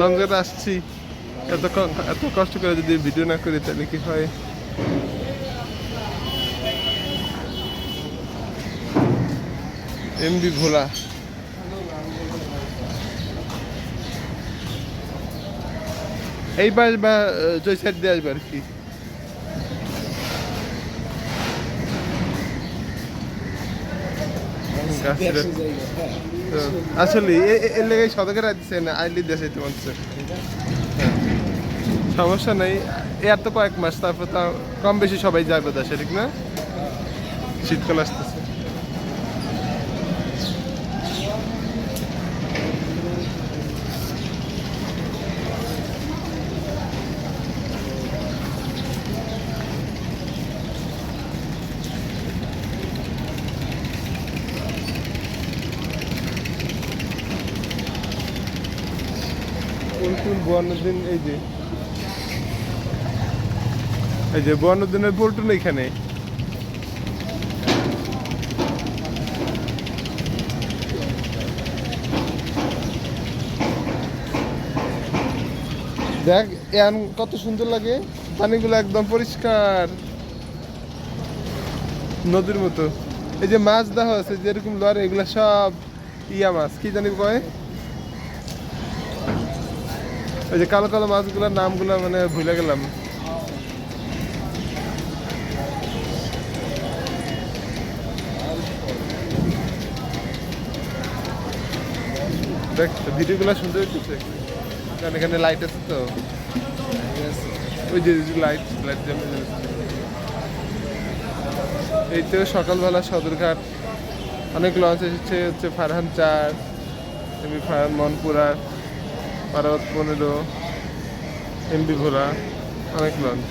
লঙ্গের আসছি। এত এত কষ্ট করে যদি ভিডিও না করি, তাহলে কি হয়? এমবি ভোলা এই পাশ বা জয় সাইড দিয়ে আসবে আর কি। গাছের তো আসলে এ- এ- এর লেগে সদকের আসছে না আইলি দেশে তো মনছে সমস্যা নেই এর তো কয়েক মাস, তারপর তা কম বেশি সবাই যাবে দেশে ঠিক না? শীতকাল আসতেছে। উনকুল বুয়ান্ন দিন, এই যে। এই যে, বুয়ান্ন দিনের পল্টন এখানে দেখ, এন কত সুন্দর লাগে। পানিগুলো একদম পরিষ্কার। নদীর মতো। এই যে মাছ দেখা আছে যেরকম লড়ে, এগুলো সব ইয়া মাছ। কি জানি কয়? ওই যে কালো কালো মাছগুলোর নামগুলো মানে ভুলে গেলাম। দেখ, ভিডিওগুলো কারণ এখানে লাইট আছে তো। ওই যে লাইট লাইট এই তো সকালবেলা সদরঘাট। অনেক লঞ্চ এসেছে, হচ্ছে ফারহান চার এমবি ফারহান মনপুরা পার্বত পনেরো এমবি ভোলা অনেক লঞ্চ।